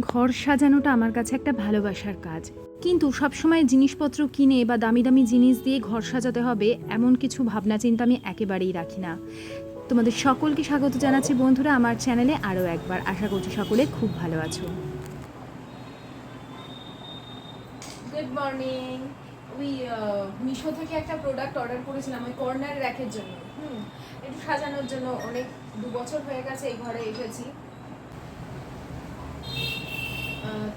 ঘর সাজানোটা আমার কাছে একটা ভালোবাসার কাজ। কিন্তু সবসময় জিনিসপত্র কিনে বা দামি দামি জিনিস দিয়ে ঘর সাজাতে হবে এমন কিছু ভাবনা চিন্তা আমি একেবারেই রাখি না। তোমাদের সকলকে স্বাগত জানাচ্ছি বন্ধুরা, আমার চ্যানেলে আরও একবার। আশা করছি সকলে খুব ভালো আছো। গুড মর্নিং ওই মিশো থেকে একটা প্রোডাক্ট অর্ডার করেছিলাম ওই কর্নার র্যাকের জন্য। হুম, একটু সাজানোর জন্য অনেক দু বছর হয়ে গেছে এই ঘরে এসেছি।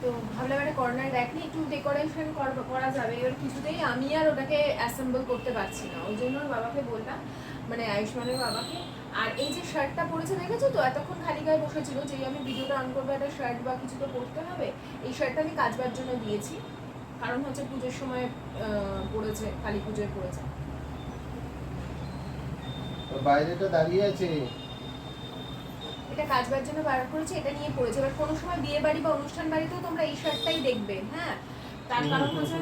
তো ভাবলাম একটা কর্নার র্যাক নিয়ে একটু ডেকোরেশন করা যাবে। এবার কিছুতেই আমি আর ওটাকে অ্যাসেম্বল করতে পারছি না। ওই জন্য বাবাকে বললাম মানে আয়ুষ্মানের বাবাকে। আর এই যে শার্টটা পরেছে, দেখেছ তো? এতক্ষণ খালি গায়ে বসেছিল যেই আমি ভিডিওটা অন করব, একটা শার্ট বা কিছু তো পরতে হবে। এই শার্টটা আমি কাচবার জন্য দিয়েছি। কারণ হচ্ছে পুজোর সময় পড়েছে, কালী পুজোয় পড়েছে। বাইরেটা দাঁড়িয়ে আছে। এটা কাচবার জন্য বার করেছি এটা নিয়ে পড়েছে। এবার কোনো সময় বিয়ে বাড়ি বা অনুষ্ঠান বাড়িতেও তোমরা এই শার্টটাই দেখবে হ্যাঁ? তার কারণ হচ্ছে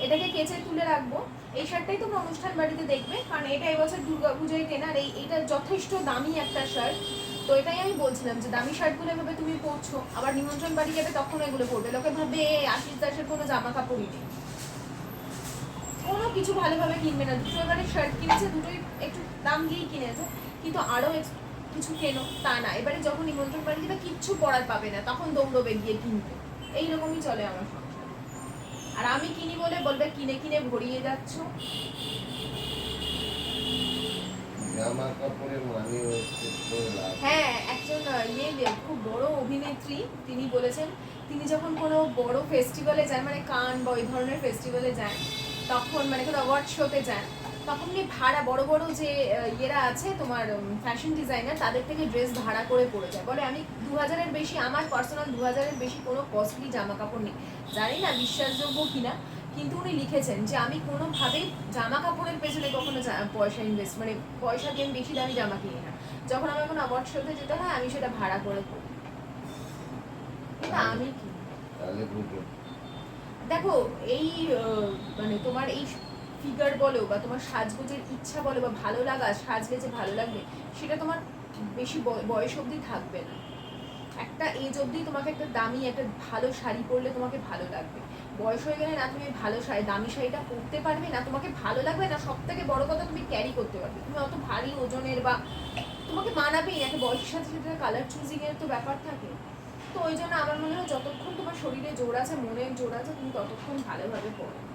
এটাকে কেচে তুলে রাখব। এই শার্টটাই তোমরা অনুষ্ঠান বাড়িতে দেখবে কারণ এটা এবছর দুর্গা পুজোয় কেনা আর এই এটা যথেষ্ট দামি একটা শার্ট। তো এটাই আমি বলছিলাম যে দামি শার্টগুলো এভাবে তুমি পরছো আবার নিমন্ত্রণ বাড়ি যাবে তখন এগুলো পরবে। লোকে ভাবে "এ, আশিস দাসের কোনো জামা কাপড়ই নেই। কোনো কিছু ভালোভাবে কিনবে না। দুটো এবারে শার্ট কিনেছে দুটোই একটু দাম দিয়েই কিনেছে। কিন্তু আরও কিছু কেনো তা না। এবারে যখন নিমন্ত্রণ বাড়ি যাবে কিচ্ছু পড়ার পাবে না। তখন দৌড়বে গিয়ে কিনতে। এইরকমই চলে আমার সংসার। আর আমি কিনি বলে বলবে কিনে কিনে ভরিয়ে যাচ্ছ। জামা কাপড়ের মানে হ্যাঁ একজন ইয়ে যে- খুব বড় অভিনেত্রী। তিনি বলেছেন তিনি যখন কোনো বড় ফেস্টিভ্যালে যান মানে কান বা ওই ধরনের ফেস্টিভ্যালে যান তখন মানে কোনো অ্যাওয়ার্ড শোতে যান তখন উনি ভাড়া বড় বড় যে ইয়েরা আছে তোমার ফ্যাশন ডিজাইনার তাদের থেকে ড্রেস ভাড়া করে পরে যায়। বলে আমি দু হাজারের বেশি আমার পার্সোনাল দু হাজারের বেশি কোনো কস্টলি জামা কাপড় নেই। জানি না বিশ্বাসযোগ্য কিনা কিন্তু উনি লিখেছেন যে আমি কোনোভাবেই জামা কাপড়ের পেছনে কখনো পয়সা ইনভেস্ট মানে পয়সা দিয়ে বেশি দামি জামা কিনি না। যখন আমার কোনো অ্যাওয়ার্ড শোতে যেতে হয় আমি সেটা ভাড়া করে করি কিন্তু আমি কি? দেখো এই মানে তোমার এই ফিগার বলো বা তোমার সাজগোজের ইচ্ছা বলো বা ভালো লাগা সাজলে যে ভালো লাগবে, সেটা তোমার বেশি বয়- বয়স অবধি থাকবে না। একটা এজ অবধি তোমাকে একটা দামি, একটা ভালো শাড়ি পরলে তোমাকে ভালো লাগবে। বয়স হয়ে গেলে না তুমি ভালো শাড়ি, দামি শাড়িটা পরতে পারবে না, তোমাকে ভালো লাগবে না সব থেকে বড় কথা তুমি ক্যারি করতে পারবে। তুমি অত ভারী ওজনের বা তোমাকে মানাবেই না একটা বয়সের সাথে সাথে কালার চুজিংয়ের তো ব্যাপার থাকে। তো ওই জন্য আমার মনে হয় যতক্ষণ তোমার শরীরে জোর আছে, মনের জোর আছে, তুমি ততক্ষণ ভালোভাবে পড়ো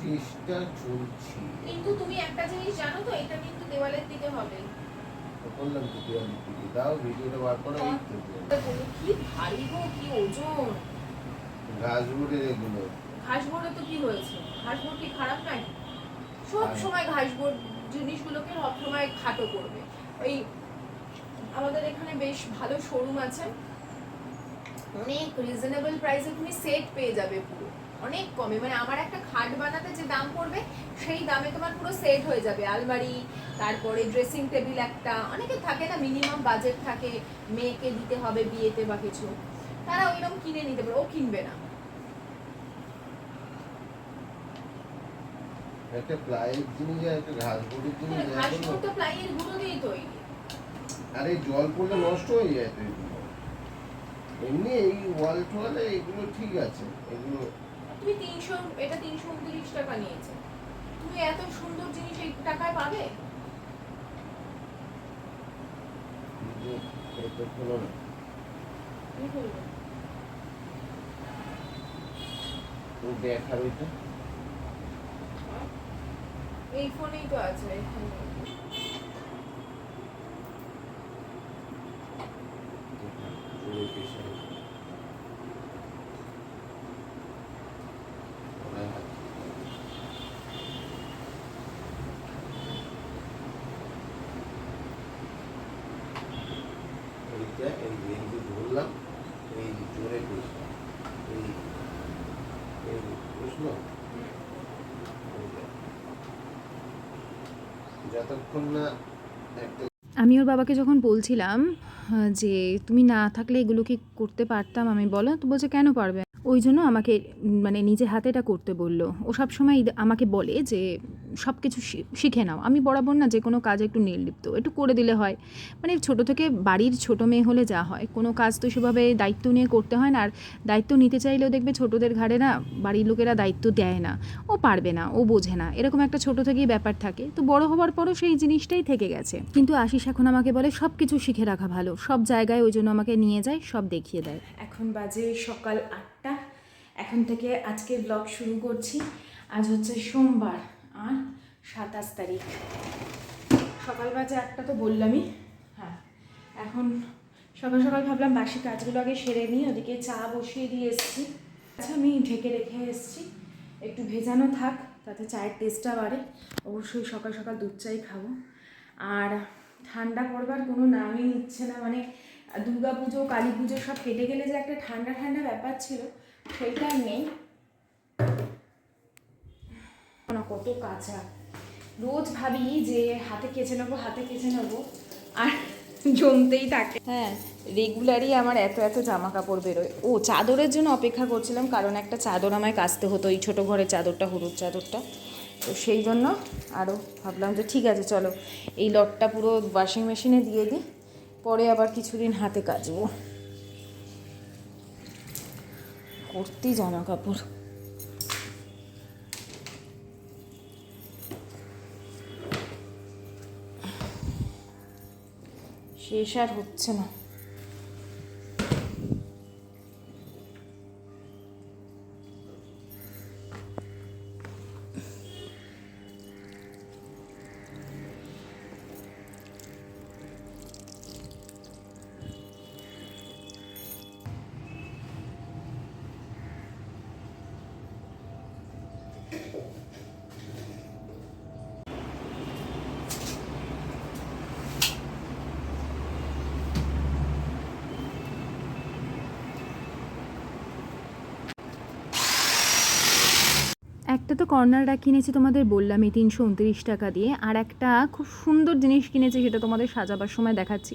চেষ্টা চলছি। কিন্তু তুমি একটা জিনিস জানো তো এটা কিন্তু দেওয়ালের দিকে হবে। বললাম তো দেওয়ালি দিকে। দাও ভিডিওটা বার করো এই তো কি ভারী গো কি ওজন। ঘাস এগুলো। ঘাস তো কি হয়েছে? ঘাস কি খারাপ নাই সব হ্যাঁ। সময় ঘাস বোর্ড জিনিসগুলোকে সব সময় খাটো করবে। ওই আমাদের এখানে বেশ ভালো শোরুম আছে। অনেক রিজনেবল প্রাইসে তুমি সেট পেয়ে যাবে পুরো। অনেক কমে। মানে আমার একটা খাট বানাতে যে দাম পড়বে সেই দামে তোমার পুরো সেট হয়ে যাবে। আলমারি তারপরে ড্রেসিং টেবিল একটা অনেকে থাকে না মিনিমাম বাজেট থাকে মেয়েকে দিতে হবে বিয়েতে বা কিছু। তারা ওইরকম কিনে নিতে পারে ও কিনবে না। একটা প্লাইয়ের জিনিস আর একটা ঘাস জিনিস ঘাস তো প্লাইয়ের গুঁড়ো দিয়ে তৈরি। আরে জল পড়লে নষ্ট হয়ে যায় তো এমনি এই ওয়াল টোয়ালে এগুলো ঠিক আছে এগুলো তুমি তিনশো এটা তিনশো উনত্রিশ টাকা নিয়েছে। তুমি এত সুন্দর জিনিস এই টাকায় পাবে? এটা হলো না? তো ওইটা। এই ফোনেই তো আছে এখানে জোরে পেশা ওনার হাত এইটা এই রেঞ্জে ধরলাম এই জোরে পেশা এই এই প্রশ্ন আমি ওর বাবাকে যখন বলছিলাম যে তুমি না থাকলে এগুলো কি করতে পারতাম, আমি বলো, তো বলছে, কেন পারবে? ওই জন্য আমাকে মানে নিজে হাতে এটা করতে বলল। ও সবসময় আমাকে বলে যে সব কিছু শিখে নাও। আমি বরাবর না যে কোনো কাজ একটু নির্লিপ্ত একটু করে দিলে হয়। মানে ছোট থেকে বাড়ির ছোট মেয়ে হলে যা হয়। কোনো কাজ তো সেভাবে দায়িত্ব নিয়ে করতে হয় না। আর দায়িত্ব নিতে চাইলেও দেখবে ছোটদের ঘাড়ে না বাড়ির লোকেরা দায়িত্ব দেয় না। ও পারবে না, ও বোঝে না। এরকম একটা ছোট থেকেই ব্যাপার থাকে। তো বড় হওয়ার পরও সেই জিনিসটাই থেকে গেছে। কিন্তু আশিস এখন আমাকে বলে সব কিছু শিখে রাখা ভালো। সব জায়গায় ওই জন্য আমাকে নিয়ে যায়, সব দেখিয়ে দেয়। এখন বাজে সকাল আটটা। এখন থেকে আজকে ব্লগ শুরু করছি। আজ হচ্ছে সোমবার। আর সাতাশ তারিখ। সকাল বাজে একটা তো বললামই। হ্যাঁ এখন সকাল সকাল ভাবলাম বাসি কাজগুলো আগে সেরে নিই, ওদিকে চা বসিয়ে দিয়ে এসেছি। আচ্ছা আমি ঢেকে রেখে এসেছি। একটু ভেজানো থাক, তাতে চায়ের টেস্টটা বাড়ে। অবশ্যই সকাল সকাল দুধ চাই খাব। আর ঠান্ডা পড়বার কোনো নামই নিচ্ছে না মানে দুর্গা পুজো কালী পুজো সব কেটে গেলে যে একটা ঠান্ডা ঠান্ডা ব্যাপার ছিল আর নেই না কত কাঁচা। রোজ ভাবি যে হাতে কেচে নেব, হাতে কেচে নেব। আর জমতেই থাকে। হ্যাঁ রেগুলারই আমার এত এত জামা কাপড় বেরোয়। ও, চাদরের জন্য অপেক্ষা করছিলাম, কারণ একটা চাদর আমায় কাচতে হতো, এই ছোটো ঘরের চাদরটা, হলুদ চাদরটা। তো সেই জন্য আরও ভাবলাম যে ঠিক আছে, চলো। এই লটটা পুরো ওয়াশিং মেশিনে দিয়ে দিই, পরে আবার কিছুদিন হাতে কাচবো। ভর্তি জামা কাপড় শেষ আর হচ্ছে না একটা তো কর্নারটা কিনেছি তোমাদের বললামই, তিনশো উনত্রিশ টাকা দিয়ে, আর একটা খুব সুন্দর জিনিস কিনেছি সেটা তোমাদের সাজাবার সময় দেখাচ্ছি।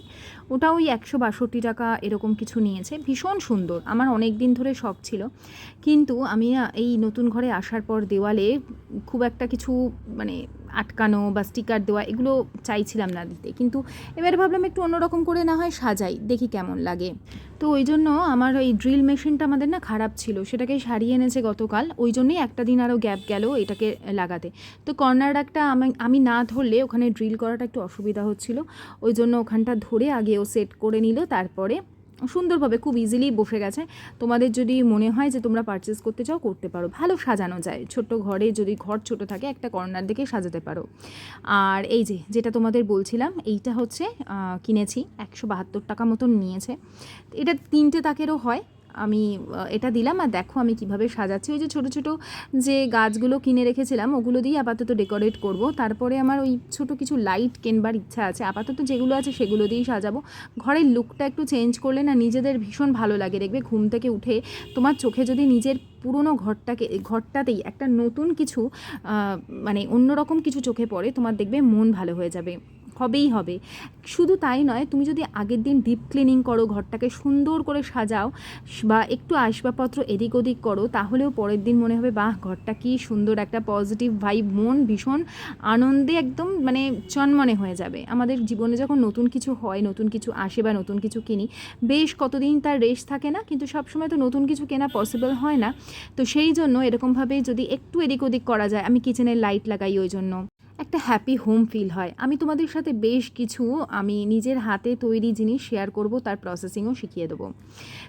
ওটা ওই একশো বাষট্টি টাকা এরকম কিছু নিয়েছে, ভীষণ সুন্দর, আমার অনেক দিন ধরে শখ ছিল। কিন্তু আমি এই নতুন ঘরে আসার পর দেওয়ালে খুব একটা কিছু মানে আটকানো বা স্টিকার দেওয়া, এগুলো চাইছিলাম না দিতে। কিন্তু এবারে ভাবলাম একটু অন্যরকম করে না হয় সাজাই, দেখি কেমন লাগে। তো ওই জন্য আমার ওই ড্রিল মেশিনটা আমাদের না খারাপ ছিল, সেটাকে সারিয়ে এনেছে গতকাল। ওই জন্যই একটা দিন আরও গ্যাপ গেল এটাকে লাগাতে। তো কর্নার একটা আমি আমি না ধরলে ওখানে ড্রিল করাটা একটু অসুবিধা হচ্ছিল। ওই জন্য ওখানটা ধরে আগে ও সেট করে নিল, তারপরে সুন্দরভাবে খুব ইজিলি বসে গেছে। তোমাদের যদি মনে হয় যে তোমরা পারচেস করতে চাও, করতে পারো। ভালো সাজানো যায়। ছোট্ট ঘরে যদি ঘর ছোট থাকে, একটা কর্নার দিকে সাজাতে পারো। আর এই যে, যেটা তোমাদের বলছিলাম, এইটা হচ্ছে কিনেছি। একশো বাহাত্তর টাকা মতন নিয়েছে। এটা তিনটে তাকেরও হয়। আমি এটা দিলাম আর দেখো আমি কীভাবে সাজাচ্ছি। ওই যে ছোট ছোট যে গাছগুলো কিনে রেখেছিলাম, ওগুলো দিয়ে আপাতত ডেকোরেট করব। তারপরে আমার ওই ছোট কিছু লাইট কেনবার ইচ্ছা আছে। আপাতত যেগুলো আছে সেগুলো দিয়েই সাজাবো। ঘরের লুকটা একটু চেঞ্জ করলে না নিজেদের ভীষণ ভালো লাগে। দেখবে ঘুম থেকে উঠে তোমার চোখে যদি নিজের পুরনো ঘরটাকে, ঘরটাতেই একটা নতুন কিছু মানে অন্যরকম কিছু চোখে পড়ে, তোমার দেখবে মন ভালো হয়ে যাবে। হবেই হবে। শুধু তাই নয়, তুমি যদি আগের দিন ডিপ ক্লিনিং করো, ঘরটাকে সুন্দর করে সাজাও, বা একটু আসবাবপত্র এদিক ওদিক করো, তাহলেও পরের দিন মনে হবে, বাহ, ঘরটা কি সুন্দর একটা পজিটিভ ভাইব মন ভীষণ আনন্দে একদম মানে চনমনে হয়ে যাবে। আমাদের জীবনে যখন নতুন কিছু হয়, নতুন কিছু আসে বা নতুন কিছু কিনি, বেশ কতদিন তার রেস্ট থাকে না, কিন্তু সবসময় তো নতুন কিছু কেনা পসিবল হয় না। তো সেই জন্য এরকমভাবে যদি একটু এদিক ওদিক করা যায়, আমি কিচেনের লাইট লাগাই ওই জন্য। একটা হ্যাপি হোম ফিল হয়। আমি তোমাদের সাথে বেশ কিছু আমি নিজের হাতে তৈরি জিনিস শেয়ার করব, তার প্রসেসিংও শিখিয়ে দেবো।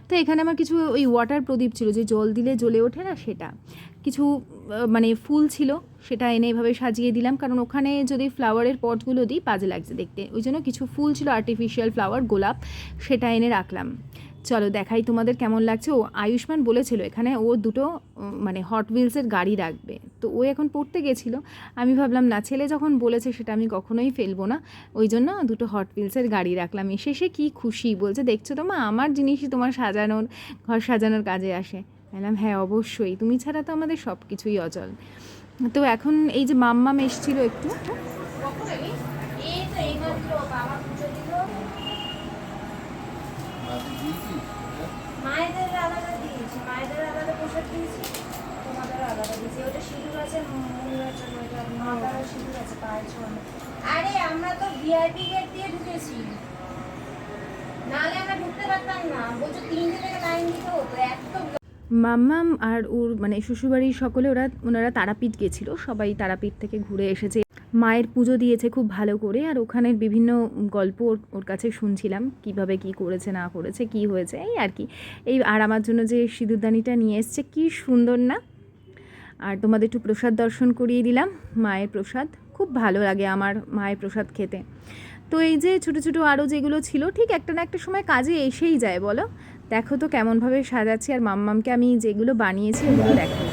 তো এখানে আমার কিছু ওই ওয়াটার প্রদীপ ছিল, যে জল দিলে জ্বলে ওঠে না সেটা। কিছু মানে ফুল ছিল, সেটা এনে এভাবে সাজিয়ে দিলাম, কারণ ওখানে যদি ফ্লাওয়ারের পটগুলো দিই বাজে লাগছে দেখতে। ওই জন্য কিছু ফুল ছিল আর্টিফিশিয়াল ফ্লাওয়ার গোলাপ, সেটা এনে রাখলাম। চলো দেখাই তোমাদের কেমন লাগছে। ও আয়ুষ্মান বলেছিল এখানে ও দুটো মানে হট হুইলসের গাড়ি রাখবে। তো ও এখন পড়তে গেছিল। আমি ভাবলাম, না, ছেলে যখন বলেছে সেটা আমি কখনোই ফেলব না। ওই জন্য দুটো হট হুইলসের গাড়ি রাখলাম। এসে সে কী খুশি? বলছে, দেখছ তো মা, আমার জিনিসই তোমার সাজানোর, ঘর সাজানোর কাজে আসে। বললাম হ্যাঁ অবশ্যই। তুমি ছাড়া তো আমাদের সব কিছুই অচল। তো এখন এই যে মাম্মাম এসছিল একটু কখন এলি এই তো এইমাত্র বাবা পুজো দিল মাটি দিয়েছিস? হ্যাঁ? মায়েদের আলাদা দিয়েছি মায়েদের আলাদা প্রসাদ দিয়েছি তোমাদের ওটা আলাদা দিয়েছি ওটা সিঁদুর আছে মহিলার জন্য এটা মাথার সিঁদুর আছে পায়ের জন্য আরে আমরা তো ভিআইপি গেট দিয়ে ঢুকেছি। নাহলে আমরা ঢুকতে পারতাম না। বলছো তিনটে থেকে লাইন দিতে হতো এত মাম্মাম আর ওর মানে শ্বশুরবাড়ির সকলে ওরা ওনারা তারাপীঠ গেছিল। সবাই তারাপীঠ থেকে ঘুরে এসেছে। মায়ের পুজো দিয়েছে খুব ভালো করে। আর ওখানের বিভিন্ন গল্প ওর- ওর কাছে শুনছিলাম। কীভাবে কি করেছে না করেছে কি হয়েছে এই আর কি। এই আর আমার জন্য যে সিঁদুরদানিটা নিয়ে এসছে কি সুন্দর না? আর তোমাদের একটু প্রসাদ দর্শন করিয়ে দিলাম। মায়ের প্রসাদ। খুব ভালো লাগে আমার মায়ের প্রসাদ খেতে। তো এই যে ছোটো ছোটো আরও যেগুলো ছিল ঠিক একটা না একটা সময় কাজে এসেই যায় বলো? দেখো তো কেমনভাবে সাজাচ্ছি আর মাম্মামকে আমি যেগুলো বানিয়েছি ওগুলো দেখো।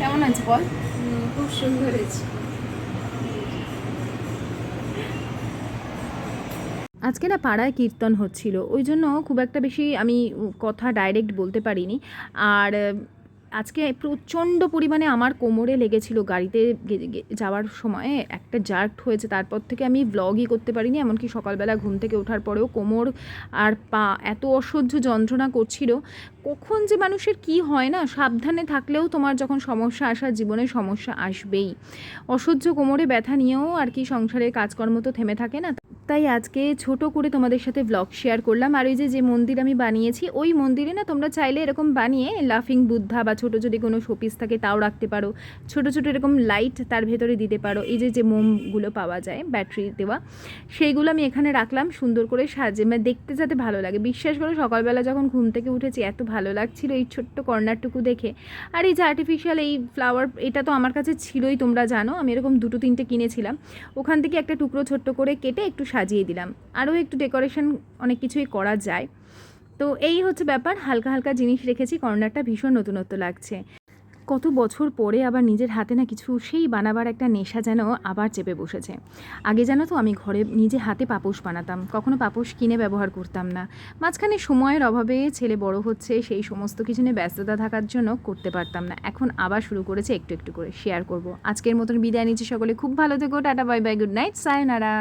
কেমন আছে বল? খুব সুন্দর হয়েছে। আজকে না পাড়ায় কীর্তন হচ্ছিল ওই জন্য খুব একটা বেশি আমি কথা ডাইরেক্ট বলতে পারিনি। আর আজকে প্রচণ্ড পরিমাণে আমার কোমরে লেগেছিল গাড়িতে যাওয়ার সময়। একটা জার্ট হয়েছে, তারপর থেকে আমি ব্লগই করতে পারিনি, এমনকি সকালবেলা ঘুম থেকে ওঠার পরেও কোমর আর পা এত অসহ্য যন্ত্রণা করছিল। কখন যে মানুষের কি হয় না, সাবধানে থাকলেও তোমার যখন সমস্যা আসার জীবনে সমস্যা আসবেই। অসহ্য কোমরে ব্যথা নিয়েও আর কি সংসারের কাজকর্ম তো থেমে থাকে না। তাই আজকে ছোট করে তোমাদের সাথে ব্লগ শেয়ার করলাম। আর ওই যে যে মন্দির আমি বানিয়েছি, ওই মন্দিরে না তোমরা চাইলে এরকম বানিয়ে লাফিং বুদ্ধা বা ছোট যদি কোনো শোপিস থাকে তাও রাখতে পারো। ছোট ছোট এরকম লাইট তার ভেতরে দিতে পারো। এই যে যে মোমগুলো পাওয়া যায় ব্যাটারি দেওয়া, সেইগুলো আমি এখানে রাখলাম সুন্দর করে সাজে। মানে দেখতে যাতে ভালো লাগে। বিশ্বাস করো, সকালবেলা যখন ঘুম থেকে উঠেছি, এত ভালো লাগছিল এই ছোট্ট কর্নারটুকু দেখে। আর এই যে আর্টিফিশিয়াল এই ফ্লাওয়ার এটা তো আমার কাছে ছিলই, তোমরা জানো। আমি এরকম দুটো, তিনটে কিনেছিলাম। ওখান থেকে একটা টুকরো ছোট্ট করে কেটে একটু সাজিয়ে দিলাম। আরও একটু ডেকোরেশন অনেক কিছুই করা যায়। তো এই হচ্ছে ব্যাপার, হালকা হালকা জিনিস রেখেছি, কর্নারটা ভীষণ নতুনত্ব লাগছে। কত বছর পরে আবার নিজের হাতে না কিছু সেই বানাবার একটা নেশা যেন আবার চেপে বসেছে। আগে জানো তো আমি ঘরে নিজে হাতে পাপোশ বানাতাম, কখনো পাপোশ কিনে ব্যবহার করতাম না। মাঝখানে সময়ের অভাবে ছেলে বড় হচ্ছে, সেই সমস্ত কিছু নিয়ে ব্যস্ততা থাকার জন্য করতে পারতাম না। এখন আবার শুরু করেছে একটু একটু করে শেয়ার করব। আজকের মতন বিদায় নিচ্ছি সকলে, খুব ভালো থেকো, tata bye bye good night sayonara